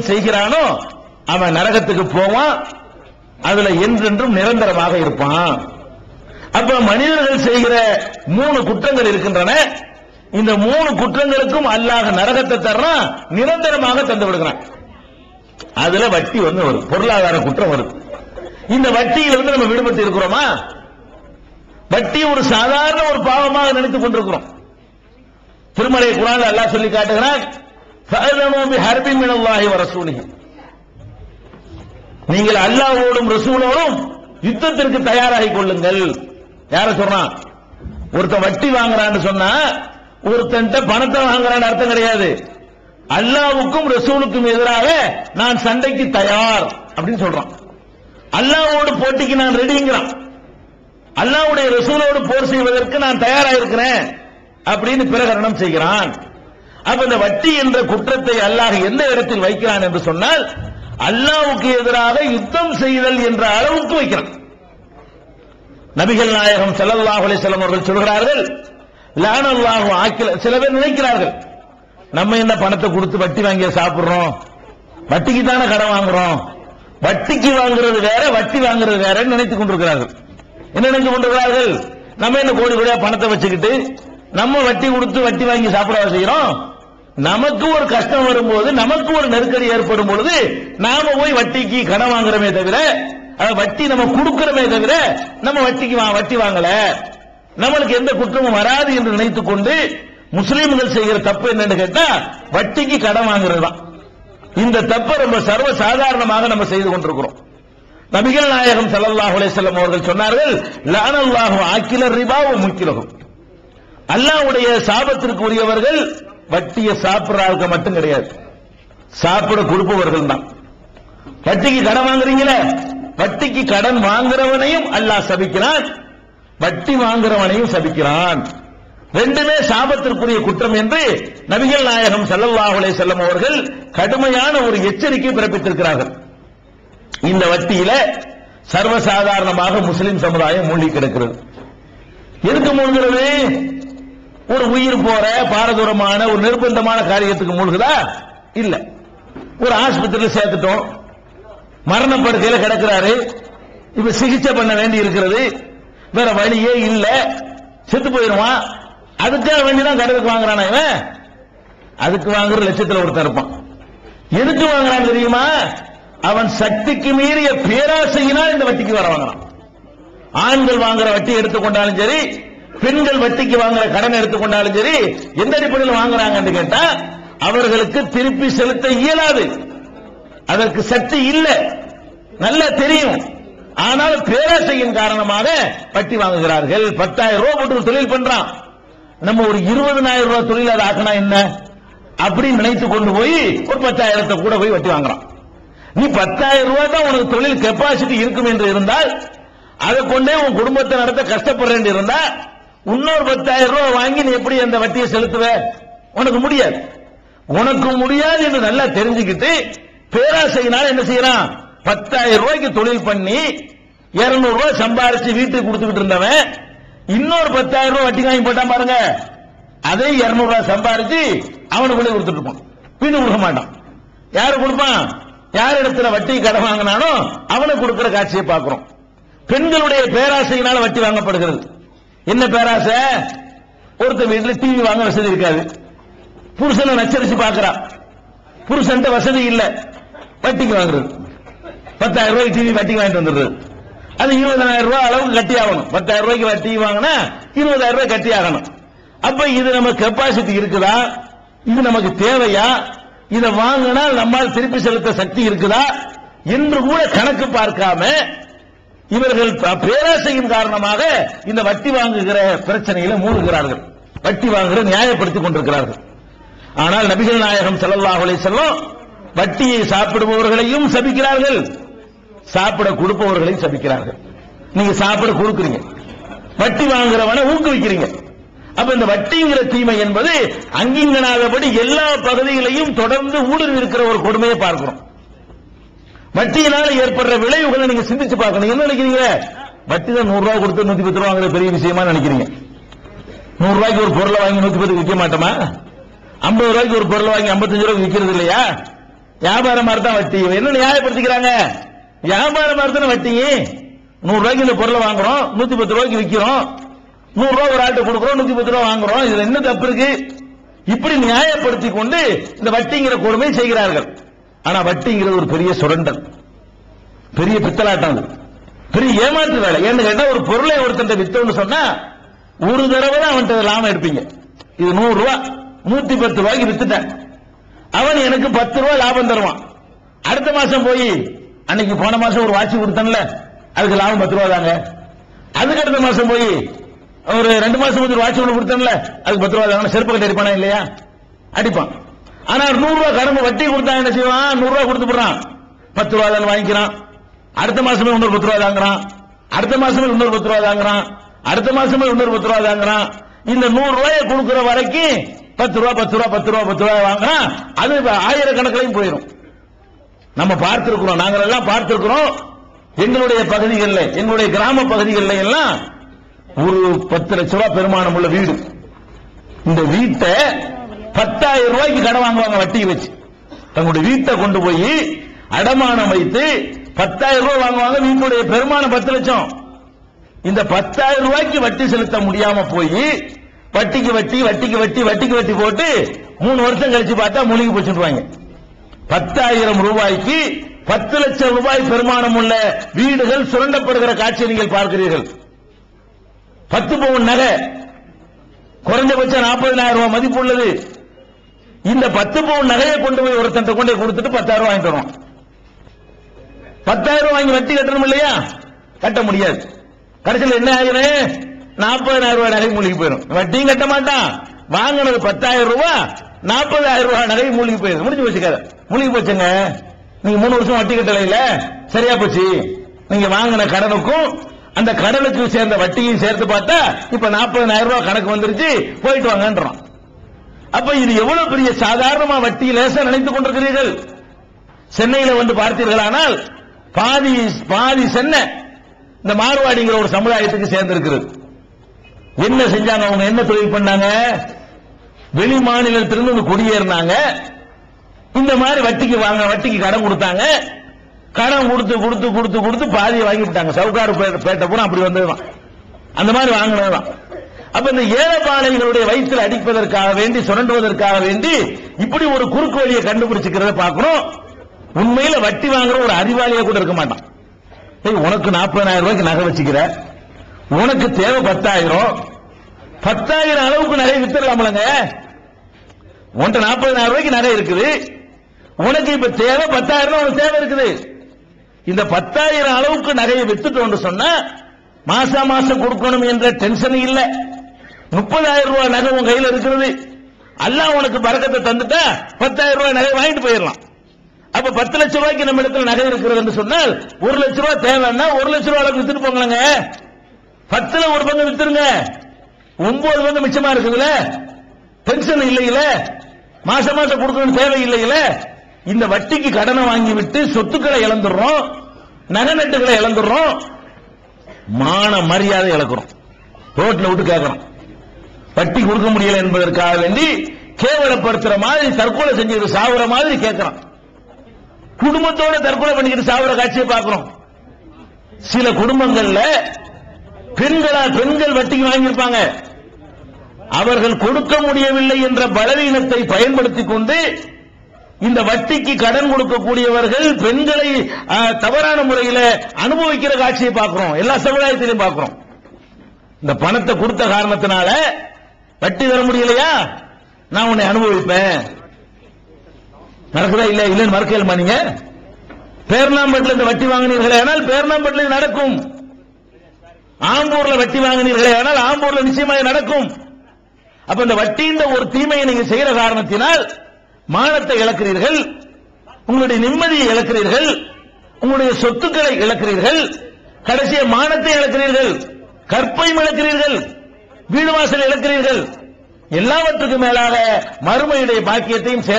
செய்கிறானோ அவன் நரகத்துக்கு போவான் அதுல என்றென்றும் நிரந்தரமாக இருப்பான். அப்ப மனிதர்கள் செய்கிற மூணு குற்றங்கள் இருக்கின்றன. இந்த மூணு குற்றங்களுக்கும் அல்லாஹ் நரகத்தை தர்றான் நிரந்தரமாக தந்து விடுகிறான். அதுல வட்டி வந்து வரும். பொருளாதார குற்றம் வரும். இந்த வட்டியிலிருந்து நம்ம விடுபட்டு இருக்கிறோமா? வட்டி ஒரு சாதாரண ஒரு பாவமாக நினைத்துக் கொண்டிருக்கிறோம். திருமலை குரான் அல்லாஹ் சொல்லி காட்டுகிறான் "ஃபஅதனூ பிஹர்பி மினல்லாஹி வ ரசூலிஹி." நீங்கள் அல்லாஹ்வோடும் ரசூலோடும் யுத்தத்திற்கு தயாராகி கொள்ளுங்கள். யார சொல்றான் ஒருத்தன் வட்டி வாங்குறான்னு சொன்னா ஒருத்தன்ட்ட பணத்தை வாங்குறான்னு அர்த்தம் கிடையாது. அல்லாவுக்கும் ரசூலுக்கும் எதிராக நான் சண்டைக்கு தயார் அப்படின்னு சொல்றான். அல்லாவோடு போட்டிக்கு நான் ரெடிங்கிறான் அல்லாவுடைய ரசூலோடு போர் செய்வதற்கு நான் தயாராக இருக்கிறேன் அப்படின்னு பிரகடனம் செய்கிறான். அப்ப இந்த வட்டி என்ற குற்றத்தை அல்லாஹ் எந்த இடத்தில் வைக்கிறான் என்று சொன்னால் அல்லாவுக்கு எதிராக யுத்தம் செய்தல் என்ற அளவுக்கு வைக்கிறான். நபிகள் நாயகம் ஸல்லல்லாஹு அலிசல்லம் அவர்கள் சொல்கிறார்கள் லானல்லாஹு ஆக்கில சில பேர் நினைக்கிறார்கள் நம்ம என்ன பணத்தை கொடுத்து வட்டி வாங்கி சாப்பிடுறோம்? வட்டிக்கு தானே கடன் வாங்குறோம்? வட்டிக்கு வாங்குறது வேற வட்டி வாங்குறது வேற நினைத்துக் கொண்டிருக்கிறார்கள். என்ன நினைத்துக் கொண்டிருக்கிறார்கள்? நம்ம என்ன கோடி கோடியா பணத்தை வச்சுக்கிட்டு நம்ம வட்டி கொடுத்து வட்டி வாங்கி சாப்பிட செய்யறோம் நமக்கு ஒரு கஷ்டம் வரும்போது நமக்கு ஒரு நெருக்கடி ஏற்படும் பொழுது நாம போய் வட்டிக்கு கடன் வாங்குறமே தவிர வட்டி நம்ம கொடுக்கிறமே தவிர நம்ம வட்டிக்கு வா- வட்டி வாங்கல. நம்மளுக்கு எந்த குற்றமும் வராது என்று நினைத்துக் கொண்டு முஸ்லீம்கள் செய்கிற தப்பு என்னன்னு கேட்டா வட்டிக்கு கடன் வாங்குறது தான். இந்த தப்பை ரொம்ப சர்வ சாதாரணமாக நம்ம செய்து கொண்டிருக்கிறோம். நபிகள் நாயகம் சல்லாஹ் அலைஹி அவர்கள் சொன்னார்கள் ஆக்கிலர் ஆக்கில ரிபாவு முக்கிலகும். அல்லாஹ்வுடைய சாபத்திற்கு உரியவர்கள் வட்டியை சாப்பிடுறாங்க மட்டும் கிடையாது. சாப்பிட கொடுப்பவர்கள் தான். வட்டிக்கு கடன் வாங்குறீங்களே? வட்டிக்கு கடன் வாங்குறவனையும் அல்லாஹ் சபிக்கிறான். வட்டி வாங்குறவனையும் சபிக்கிறான். ரெண்டுமே சாபத்திற்குரிய குற்றம் என்று நபிகள் நாயகம் ஸல்லல்லாஹு அலைஹி அவர்கள் கடுமையான ஒரு எச்சரிக்கை பிறப்பித்திருக்கிறார்கள். இந்த வட்டியில சர்வசாதாரணமாக முஸ்லிம் சமுதாயம் மூழ்கி கிடக்கிறது. எதுக்கு மூழ்கிறது? ஒரு உயிர் போற பாரதூரமான ஒரு நிர்பந்தமான காரியத்துக்கு மூழ்குதா? இல்ல. ஒரு ஆஸ்பத்திரியில் சேர்த்துட்டோம். மரணப்படுக்கையில கிடக்கிறாரு. இப்ப சிகிச்சை பண்ண வேண்டி இருக்கிறது. வேற வழியே இல்ல. செத்து போயிருவான் அதுக்காக வேண்டிதான் கடலுக்கு வாங்குறானா இவன்? அதுக்கு வாங்குற லட்சத்தில் ஒருத்தன் இருப்பான். எதுக்கு வாங்குறான் தெரியுமா? அவன் சக்திக்கு மீறிய பேராசையினால் இந்த வட்டிக்கு வர வாங்குறான். ஆண்கள் வாங்குற வட்டி எடுத்துக்கொண்டாலும் சரி பெண்கள் வட்டிக்கு வாங்குற கடன் எடுத்துக்கொண்டாலும் சரி எந்த அடிப்படையில் வாங்குறாங்கன்னு கேட்டா அவர்களுக்கு திருப்பி செலுத்த இயலாது. அதற்கு சக்தி இல்லை. நல்லா தெரியும். ஆனால் பேராசையின் காரணமாக வட்டி வாங்குகிறார்கள். பத்தாயிரம் ரூபாய் போட்டு ஒரு தொழில் பண்றான். நம்ம ஒரு இருபதனாயிரம் ரூபாய் தொழில் அதை ஆக்கினா என்ன? அப்படின்னு நினைத்து கொண்டு போய் ஒரு பத்தாயிரத்தை கூட போய் வட்டி வாங்குறான். நீ பத்தாயிரம் ரூபாய் தான் உனக்கு தொழில் கெப்பாசிட்டி இருக்கும் என்று இருந்தால் அதை கொண்டே உன் குடும்பத்தை நடத்த கஷ்டப்படுறேன் இருந்தா இன்னொரு பத்தாயிரம் ரூபாய் வாங்கி நீ எப்படி அந்த வட்டியை செலுத்துவ? உனக்கு முடியாது. உனக்கு முடியாது என்று நல்லா தெரிஞ்சுக்கிட்டு பேராசையினால என்ன செய்யறான்? பத்தாயிரம் ரூபாய்க்கு தொழில் பண்ணி இருநூறு ரூபாய் சம்பாரிச்சு வீட்டுக்கு கொடுத்துக்கிட்டு இருந்தவன் இன்னொரு பத்தாயிரம் ரூபாய் வட்டி வாங்கி போட்டான் பாருங்க. அதே இருநூறு ரூபாய் சம்பாரிச்சு அவனுக்கு கொடுத்துட்டு இருப்பான். வீடு கொடுக்க மாட்டான். யாரு கொடுப்பான்? யார் இடத்துல வட்டி கடன் வாங்கினானோ அவனுக்கு கொடுக்கிற காட்சியை பார்க்கிறோம். பெண்களுடைய பேராசையினால வட்டி வாங்கப்படுகிறது. என்ன பேராசை? ஒருத்த வீட்டுல டிவி வாங்க வசதி இருக்காது. புருஷனை நச்சரிச்சு பார்க்கறா புருஷன் வசதி இல்ல. வட்டிக்கு வாங்குறது. பத்தாயிரம் ரூபாய்க்கு டிவி வட்டிக்கு வாங்கிட்டு வந்துடுறது. அது இருபதாயிரம் ரூபாய் அளவுக்கு கட்டி ஆகணும். பத்தாயிரம் ரூபாய்க்கு வட்டி வாங்கினா இருபதாயிரம் ரூபாய் கட்டி ஆகணும். அப்ப இது நம்ம கெப்பாசிட்டி இருக்குதா? இது நமக்கு தேவையா? இதை வாங்கினா நம்மால் திருப்பி செலுத்த சக்தி இருக்குதா? என்று கூட கணக்கு பார்க்காம இவர்கள் பேராசையின் காரணமாக இந்த வட்டி வாங்குகிற பிரச்சனையில மூழ்கிறார்கள். வட்டி வாங்குகிற நியாயப்படுத்திக் கொண்டிருக்கிறார்கள். ஆனால் நபிகள் நாயகம் ஸல்லல்லாஹு செல்லும் வட்டியை சாப்பிடுபவர்களையும் சபிக்கிறார்கள். சாப்பிட கொடுப்பவர்களையும் சபிக்கிறார்கள். நீங்க சாப்பிட கொடுக்குறீங்க. வட்டி வாங்குறவனை ஊக்குவிக்கிறீங்க. அப்ப இந்த வட்டிங்கிற தீமை என்பது அங்கிங்கனாதபடி எல்லா பகுதிகளையும் தொடர்ந்து ஊடுருவி இருக்கிற ஒரு கொடுமையை பார்க்கிறோம். வட்டியினால ஏற்படுற விளைவுகளை நீங்க சிந்திச்சு பார்க்கணும். என்ன நினைக்கிறீங்க? வட்டி தான் நூறு ரூபாய் கொடுத்து நூத்தி பத்து ரூபாங்கிற பெரிய விஷயமா நினைக்கிறீங்க. நூறு ரூபாய்க்கு ஒரு பொருளை வாங்கி நூத்தி பத்து விற்க மாட்டோமா? ஐம்பது ரூபாய்க்கு ஒரு பொருளை வாங்கி ஐம்பத்தஞ்சு ரூபாய்க்கு விற்கிறது இல்லையா? வியாபாரம் மாதிரி தான் வட்டி. என்ன நியாயப்படுத்திக்கிறாங்க? வியாபாரம் மாதிரி தானே வட்டி. நூறு ரூபாய்க்கு இந்த பொருளை வாங்குறோம் நூத்தி பத்து ரூபாய்க்கு விற்கிறோம் நூறு ரூபாய் ஒரு ஆட்டை கொடுக்குறோம் நூத்தி பத்து ரூபாய் வாங்குறோம். இதுல என்ன தப்பு இருக்கு? இப்படி நியாயப்படுத்தி கொண்டு இந்த வட்டிங்கிற கொடுமை செய்கிறார்கள். ஆனா வட்டிங்கிறது ஒரு பெரிய சுரண்டல். பெரிய பித்தலாட்டம் பெரிய ஏமாற்று வேலை. ஏன்னு கேட்டா ஒரு பொருளை ஒருத்தன் வித்தோம்னு சொன்னா ஒரு தடவை தான் அவன்கிட்ட லாபம் எடுப்பீங்க. இது நூறு ரூபா. நூத்தி பத்து ரூபாய்க்கு வித்துட்டேன். அவன் எனக்கு பத்து ரூபாய் லாபம் தருவான். அடுத்த மாசம் போய் அன்னைக்கு போன மாசம் ஒரு வாட்சி கொடுத்தன்ல. அதுக்கு லாபம் பத்து ரூபா தாங்க. அதுக்கு அடுத்த மாசம் போய் ஒரு ரெண்டு மாசம் ஒரு வாட்சி ஒன்று கொடுத்தன்ல. அதுக்கு பத்து ரூபா தாங்க. செருப்பு கட்டி அடிப்பானா இல்லையா? அடிப்பான். ஆனா நூறு ரூபாய் கடன் வட்டி கொடுத்தா என்ன செய்வான்? நூறு ரூபாய் கொடுத்து போடுறான். பத்து ரூபாய் தானே வாங்கிக்கிறான். அடுத்த மாசமே இன்னொரு பத்து ரூபாய் தாங்குறான். அடுத்த மாசமே இன்னொரு பத்து ரூபா தாங்குறான். அடுத்த மாசமே இன்னொரு பத்து ரூபா தாங்குறான். இந்த நூறு ரூபாயை கொடுக்கிற வரைக்கும் பத்து ரூபா பத்து ரூபா பத்து ரூபா பத்து ரூபாய் வாங்குறான் அது ஆயிரக்கணக்கிலையும் போயிடும் நம்ம பார்த்திருக்கிறோம். நாங்கள் எல்லாம் பார்த்திருக்கிறோம். எங்களுடைய பகுதிகளில் எங்களுடைய கிராம பகுதிகளில் எல்லாம் ஒரு பத்து லட்ச ரூபாய் பெருமானம் உள்ள வீடு. இந்த வீட்டை பத்தாயிரம் ரூபாய்க்கு கடன் வாங்குவாங்க வட்டி வச்சு. தங்களுடைய வீட்டை கொண்டு போய் அடமானம் வைத்து பத்தாயிரம் ரூபாய் வாங்குவாங்க வீட்டுடைய பெருமானம் பத்து லட்சம். இந்த பத்தாயிரம் ரூபாய்க்கு வட்டி செலுத்த முடியாம போய் வட்டிக்கு வட்டி வட்டிக்கு வட்டி வட்டிக்கு வட்டி போட்டு மூணு வருஷம் கழிச்சு பார்த்தா மூழ்கி போச்சுருவாங்க பத்தாயிரம் ரூபாய்க்கு பத்து லட்சம் ரூபாய் பெருமானம் உள்ள வீடுகள் சுரண்டப்படுகிற காட்சியை நீங்கள் பார்க்கிறீர்கள். பத்து பவுன் நகை. குறைஞ்சபட்சம் நாற்பதினாயிரம் ரூபாய் மதிப்பு உள்ளது. இந்த பத்து பவுன் நகையை கொண்டு போய் ஒருத்தன் கொண்டு கொடுத்துட்டு பத்தாயிரம் ரூபாய் வாங்கிட்டு வருவான் பத்தாயிரம் ரூபாய் வாங்கி வட்டி கட்டணும் இல்லையா? கட்ட முடியாது. கடைசியில் என்ன ஆகுது? நாற்பதாயிரம் ரூபாய் நகை மூழ்கி போயிடும். வட்டியும் கட்ட மாட்டான். வாங்கினது பத்தாயிரம் ரூபாய் நாற்பதாயிரம் ரூபாய் நகை மூழ்கி போயிடும் முடிஞ்சு போச்சு கதை. மூழ்கி போச்சுங்க. நீங்க மூணு வருஷம் வட்டி கட்டலையில சரியா போச்சு. நீங்க வாங்கின கடனுக்கும் அந்த கடனுக்கு சேர்ந்த வட்டியும் சேர்த்து பார்த்தா இப்ப நாற்பதாயிரம் ரூபாய் கணக்கு வந்துருச்சு. போயிட்டு வாங்கன்றோம். அப்ப இது எவ்வளவு பெரிய சாதாரணமா வட்டி லேசா நினைத்துக் கொண்டிருக்கிறீர்கள்? சென்னையில வந்து பார்த்தீர்களானால் பாதி பாதி சென்னை இந்த மார்வாடிங்கிற ஒரு சமுதாயத்துக்கு சேர்ந்திருக்கிறது. என்ன செஞ்சாங்க? அவங்க என்ன தொழில் பண்ணாங்க? வெளி மாநிலத்திலிருந்து வந்து குடியேறினாங்க. இந்த மாதிரி வட்டிக்கு வாங்க வட்டிக்கு கடன் கொடுத்தாங்க. கடன் கொடுத்து கொடுத்து கொடுத்து கொடுத்து பாதியை வாங்கிவிட்டாங்க. விட்டாங்க பேட்டை பூரா அப்படி வந்ததுதான். அந்த மாதிரி வாங்கினதுதான். அப்ப இந்த ஏழைப்பாளைகளுடைய வயிற்றில் அடிப்பதற்காக வேண்டி சுரண்டுவதற்காக வேண்டி இப்படி ஒரு குறுக்கு வழியை கண்டுபிடிச்சுக்கிறத பார்க்கணும். உண்மையில வட்டி வாங்குற ஒரு அறிவாளியா கூட இருக்க மாட்டான். உனக்கு நாற்பதாயிரம் ரூபாய்க்கு நகை வச்சுக்கிற? உனக்கு தேவை பத்தாயிரம். பத்தாயிரம் அளவுக்கு நகை வித்துடலாம்லங்க. உன்ட்ட நாற்பதாயிரம் ரூபாய்க்கு நகை இருக்குது. உனக்கு இப்ப தேவை பத்தாயிரம் உனக்கு தேவை இருக்குது. இந்த பத்தாயிரம் அளவுக்கு நகையை வித்துட்டோம்னு சொன்னா மாசா மாசம் கொடுக்கணும் என்ற டென்ஷன் இல்லை. முப்பதாயிரம் ரூபாய் நகை உன் கையில் இருக்கிறது. அல்லாஹ் உனக்கு பறக்கத்தை தந்துட்டா பத்தாயிரம் ரூபாய் நகை வாங்கிட்டு போயிடலாம். அப்ப பத்து லட்சம் ரூபாய்க்கு நம்ம இடத்துல நகை இருக்கிறது என்று சொன்னால் ஒரு லட்சம் ரூபாய் தேவைன்னா ஒரு லட்சம் ரூபாய் அளவுக்கு வித்துட்டு போங்களேங்க. பத்துல ஒரு பங்கு வித்துருங்க. ஒன்பது பங்கு மிச்சமா இருக்குதுல பென்ஷன் இல்லையில? மாசம் மாசம் கொடுக்கணும் தேவை இல்லையில? இந்த வட்டிக்கு கடனை வாங்கி விட்டு சொத்துக்களை இழந்துடுறோம் நகை நட்டுகளை இழந்துடுறோம் மான மரியாதை இழக்கிறோம். ரோட்ல விட்டு கேட்கிறோம். வட்டி கொடுக்க முடியல என்பதற்காக வேண்டி கேவலப்படுத்துற மாதிரி தற்கொலை செஞ்சுக்கிட்டு சாவுற மாதிரி கேட்கிறான். குடும்பத்தோட தற்கொலை பண்ணிக்கிட்டு சாவுற காட்சியை பார்க்கிறோம். சில குடும்பங்கள்ல பெண்களா பெண்கள் வட்டிக்கு வாங்கியிருப்பாங்க. அவர்கள் கொடுக்க முடியவில்லை என்ற பலவீனத்தை பயன்படுத்திக் கொண்டு இந்த வட்டிக்கு கடன் கொடுக்கக்கூடியவர்கள் பெண்களை தவறான முறையில் அனுபவிக்கிற காட்சியை பார்க்கிறோம். எல்லா சமுதாயத்திலையும் பார்க்கிறோம். இந்த பணத்தை கொடுத்த காரணத்தினால வட்டி தர முடியலையா? நான் உன்னை அனுபவிப்பேன். நடக்குதா இல்ல இல்லன்னு மறக்கலுமா நீங்க. பேர்ணாம்பட்டில் இந்த வட்டி வாங்கினீர்களே ஆனால் பேர்ணாம்பட்டில் நடக்கும். ஆம்பூர்ல வட்டி வாங்கினீர்களே ஆனால் ஆம்பூர்ல நிச்சயமாக நடக்கும். அப்ப இந்த வட்டின்ற ஒரு தீமையை நீங்க செய்யற காரணத்தினால் மானத்தை இழக்கிறீர்கள் உங்களுடைய நிம்மதியை இழக்கிறீர்கள் உங்களுடைய சொத்துக்களை இழக்கிறீர்கள் கடைசிய மானத்தை இழக்கிறீர்கள் கற்பையும் இழக்கிறீர்கள். வீடு வாசல் இழக்கிறீர்கள். எல்லாவற்றுக்கும் மேலாக மறுமையுடைய பாக்கியத்தையும் சேர்த்து